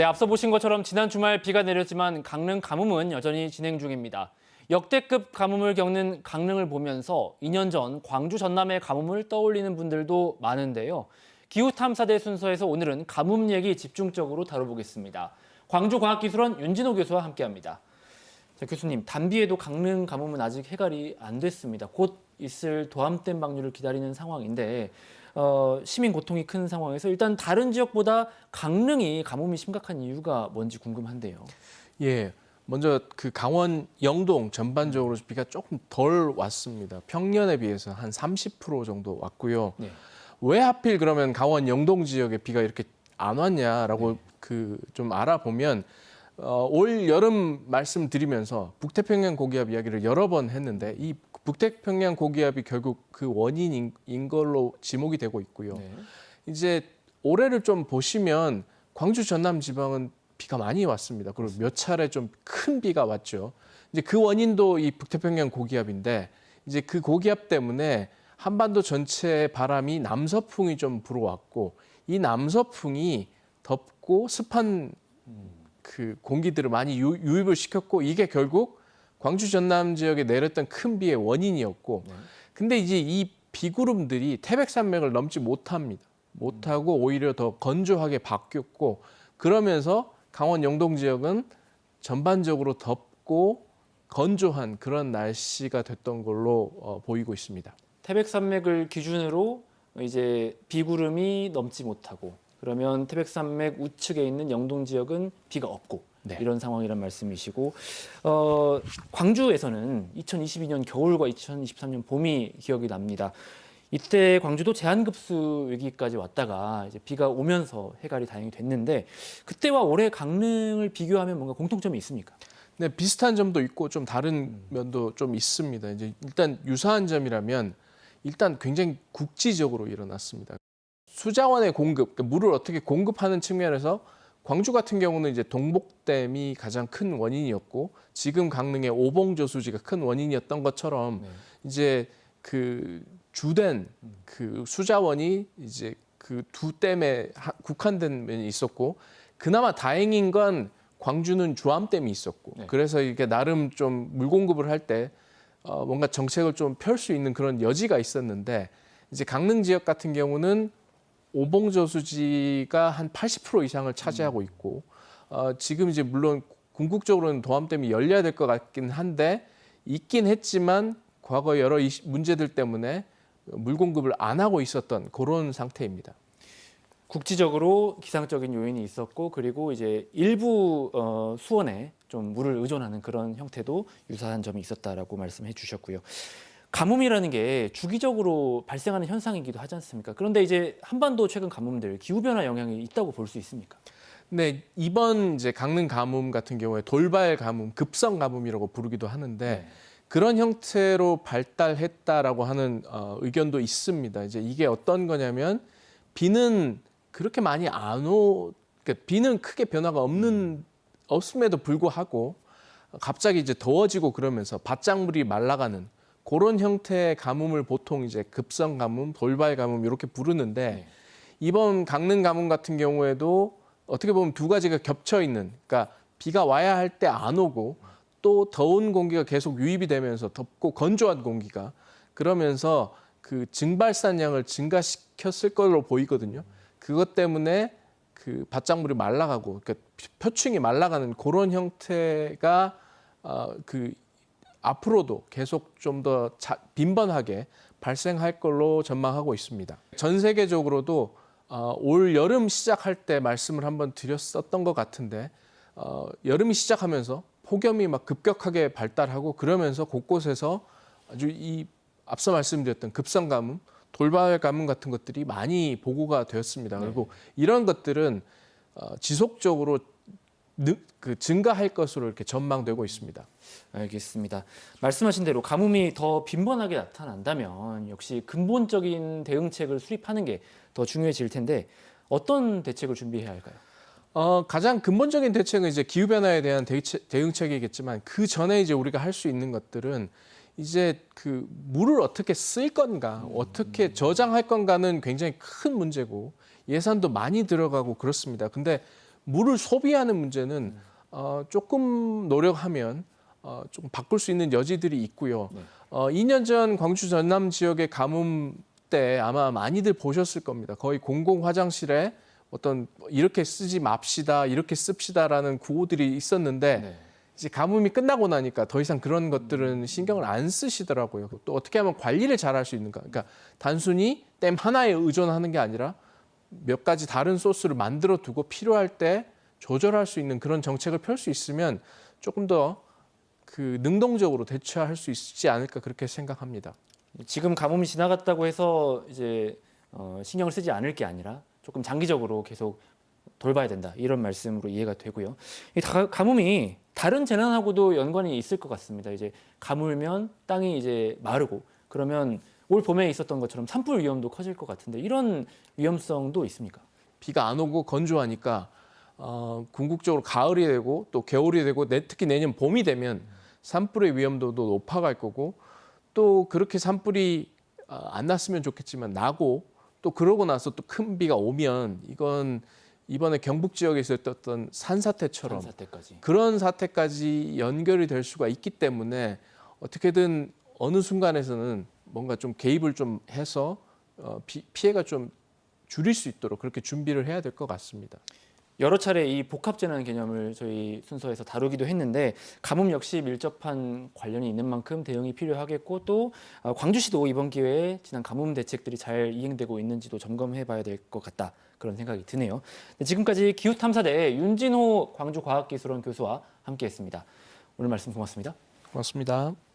네, 앞서 보신 것처럼 지난 주말 비가 내렸지만 강릉 가뭄은 여전히 진행 중입니다. 역대급 가뭄을 겪는 강릉을 보면서 2년 전 광주 전남의 가뭄을 떠올리는 분들도 많은데요. 기후탐사대 순서에서 오늘은 가뭄 얘기 집중적으로 다뤄보겠습니다. 광주과학기술원 윤진호 교수와 함께합니다. 자, 교수님, 단비에도 강릉 가뭄은 아직 해갈이 안 됐습니다. 곧 있을 도암댐 방류를 기다리는 상황인데 어, 시민 고통이 큰 상황에서 일단 다른 지역보다 강릉이 가뭄이 심각한 이유가 뭔지 궁금한데요. 예. 먼저 그 강원 영동 전반적으로 비가 조금 덜 왔습니다. 평년에 비해서 한 30% 정도 왔고요. 네. 왜 하필 그러면 강원 영동 지역에 비가 이렇게 안 왔냐라고 그좀 알아보면 어, 올 여름 말씀드리면서 북태평양 고기압 이야기를 여러 번 했는데 이 북태평양 고기압이 결국 그 원인인 인 걸로 지목이 되고 있고요. 네. 이제 올해를 좀 보시면 광주 전남 지방은 비가 많이 왔습니다. 그리고 몇 차례 좀 큰 비가 왔죠. 이제 그 원인도 이 북태평양 고기압인데 이제 그 고기압 때문에 한반도 전체 바람이 남서풍이 좀 불어왔고 이 남서풍이 덥고 습한 그 공기들을 많이 유, 유입을 시켰고 이게 결국 광주 전남 지역에 내렸던 큰 비의 원인이었고 네. 근데 이제 이 비구름들이 태백산맥을 넘지 못합니다. 못하고 오히려 더 건조하게 바뀌었고 그러면서 강원 영동 지역은 전반적으로 덥고 건조한 그런 날씨가 됐던 걸로 어, 보이고 있습니다. 태백산맥을 기준으로 이제 비구름이 넘지 못하고 그러면 태백산맥 우측에 있는 영동 지역은 비가 없고 네. 이런 상황이란 말씀이시고 어, 광주에서는 2022년 겨울과 2023년 봄이 기억이 납니다. 이때 광주도 제한급수 위기까지 왔다가 이제 비가 오면서 해갈이 다행히 됐는데 그때와 올해 강릉을 비교하면 뭔가 공통점이 있습니까? 네, 비슷한 점도 있고 좀 다른 면도 좀 있습니다. 이제 일단 유사한 점이라면 일단 굉장히 국지적으로 일어났습니다. 수자원의 공급, 그러니까 물을 어떻게 공급하는 측면에서 광주 같은 경우는 이제 동복댐이 가장 큰 원인이었고 지금 강릉의 오봉저수지가 큰 원인이었던 것처럼 네. 이제 그 주된 그 수자원이 이제 그 두 댐에 하- 국한된 면이 있었고 그나마 다행인 건 광주는 주암댐이 있었고 네. 그래서 그래서 이게 나름 좀 물 공급을 할 때 어, 뭔가 정책을 좀 펼 수 있는 그런 여지가 있었는데 이제 강릉 지역 같은 경우는 오봉저수지가 한 80% 이상을 차지하고 있고 어, 지금 이제 물론 궁극적으로는 도암댐이 열려야 될 것 같긴 한데 있긴 했지만 과거 여러 문제들 때문에 물 공급을 안 하고 있었던 그런 상태입니다. 국지적으로 기상적인 요인이 있었고 그리고 이제 일부 어, 수원에 좀 물을 의존하는 그런 형태도 유사한 점이 있었다라고 말씀해 주셨고요. 가뭄이라는 게 주기적으로 발생하는 현상이기도 하지 않습니까? 그런데 이제 한반도 최근 가뭄들 기후 변화 영향이 있다고 볼 수 있습니까? 네, 이번 이제 강릉 가뭄 같은 경우에 돌발 가뭄, 급성 가뭄이라고 부르기도 네. 하는데 그런 형태로 발달했다라고 하는 어, 의견도 있습니다. 이제 이게 어떤 거냐면 비는 그렇게 많이 안 오, 그러니까 비는 크게 변화가 없는 없음에도 불구하고 갑자기 이제 더워지고 그러면서 밭작물이 말라가는 그런 형태의 가뭄을 보통 이제 급성 가뭄, 돌발 가뭄 이렇게 부르는데 네. 이번 강릉 가뭄 같은 경우에도 어떻게 보면 두 가지가 겹쳐 있는 그러니까 비가 와야 할 때 안 오고 또 더운 공기가 계속 유입이 되면서 덥고 건조한 공기가 그러면서 그 증발산량을 증가시켰을 걸로 보이거든요. 그것 때문에 그 밭작물이 말라가고 그러니까 표층이 말라가는 그런 형태가 어, 그 앞으로도 계속 좀 더 빈번하게 발생할 걸로 전망하고 있습니다. 전 세계적으로도 어, 올 여름 시작할 때 말씀을 한번 드렸었던 것 같은데 어, 여름이 시작하면서 폭염이 막 급격하게 발달하고 그러면서 곳곳에서 아주 이 앞서 말씀드렸던 급성 가뭄, 돌발 가뭄 같은 것들이 많이 보고가 되었습니다. 그리고 이런 것들은 어, 지속적으로 느, 그 증가할 것으로 이렇게 전망되고 있습니다. 알겠습니다. 말씀하신 대로 가뭄이 더 빈번하게 나타난다면 역시 근본적인 대응책을 수립하는 게 더 중요해질 텐데 어떤 대책을 준비해야 할까요? 어, 가장 근본적인 대책은 이제 기후 변화에 대한 대책, 대응책이겠지만 그 전에 이제 우리가 할 수 있는 것들은 이제 그 물을 어떻게 쓸 건가, 어떻게 저장할 건가는 굉장히 큰 문제고 예산도 많이 들어가고 그렇습니다. 근데 물을 소비하는 문제는 어, 조금 노력하면 어, 좀 바꿀 수 있는 여지들이 있고요. 네. 어, 2년 전 광주 전남 지역의 가뭄 때 아마 많이들 보셨을 겁니다. 거의 공공 화장실에 어떤 이렇게 쓰지 맙시다, 이렇게 씁시다라는 구호들이 있었는데 네. 이제 가뭄이 끝나고 나니까 더 이상 그런 것들은 신경을 안 쓰시더라고요. 또 어떻게 하면 관리를 잘 할 수 있는가? 그러니까 단순히 댐 하나에 의존하는 게 아니라 몇 가지 다른 소스를 만들어 두고 필요할 때 조절할 수 있는 그런 정책을 펼 수 있으면 조금 더 그 능동적으로 대처할 수 있지 않을까 그렇게 생각합니다. 지금 가뭄이 지나갔다고 해서 이제 어, 신경을 쓰지 않을 게 아니라 조금 장기적으로 계속 돌봐야 된다 이런 말씀으로 이해가 되고요. 이 다- 가뭄이 다른 재난하고도 연관이 있을 것 같습니다. 이제 가물면 땅이 이제 마르고 그러면 올 봄에 있었던 것처럼 산불 위험도 커질 것 같은데 이런 위험성도 있습니까? 비가 안 오고 건조하니까 어, 궁극적으로 가을이 되고 또 겨울이 되고 내- 특히 내년 봄이 되면 산불의 위험도도 높아갈 거고 또 그렇게 산불이 어, 안 났으면 좋겠지만 나고 또 그러고 나서 또 큰 비가 오면 이건 이번에 경북 지역에 있었던 산사태처럼 사태까지. 그런 사태까지 연결이 될 수가 있기 때문에 어떻게든 어느 순간에서는 뭔가 좀 개입을 좀 해서 어, 피, 피해가 좀 줄일 수 있도록 그렇게 준비를 해야 될 것 같습니다. 여러 차례 이 복합 재난 개념을 저희 순서에서 다루기도 했는데 가뭄 역시 밀접한 관련이 있는 만큼 대응이 필요하겠고 또 어, 광주시도 이번 기회에 지난 가뭄 대책들이 잘 이행되고 있는지도 점검해 봐야 될 것 같다 그런 생각이 드네요. 네, 지금까지 기후탐사대 윤진호 광주과학기술원 교수와 함께했습니다. 오늘 말씀 고맙습니다. 고맙습니다.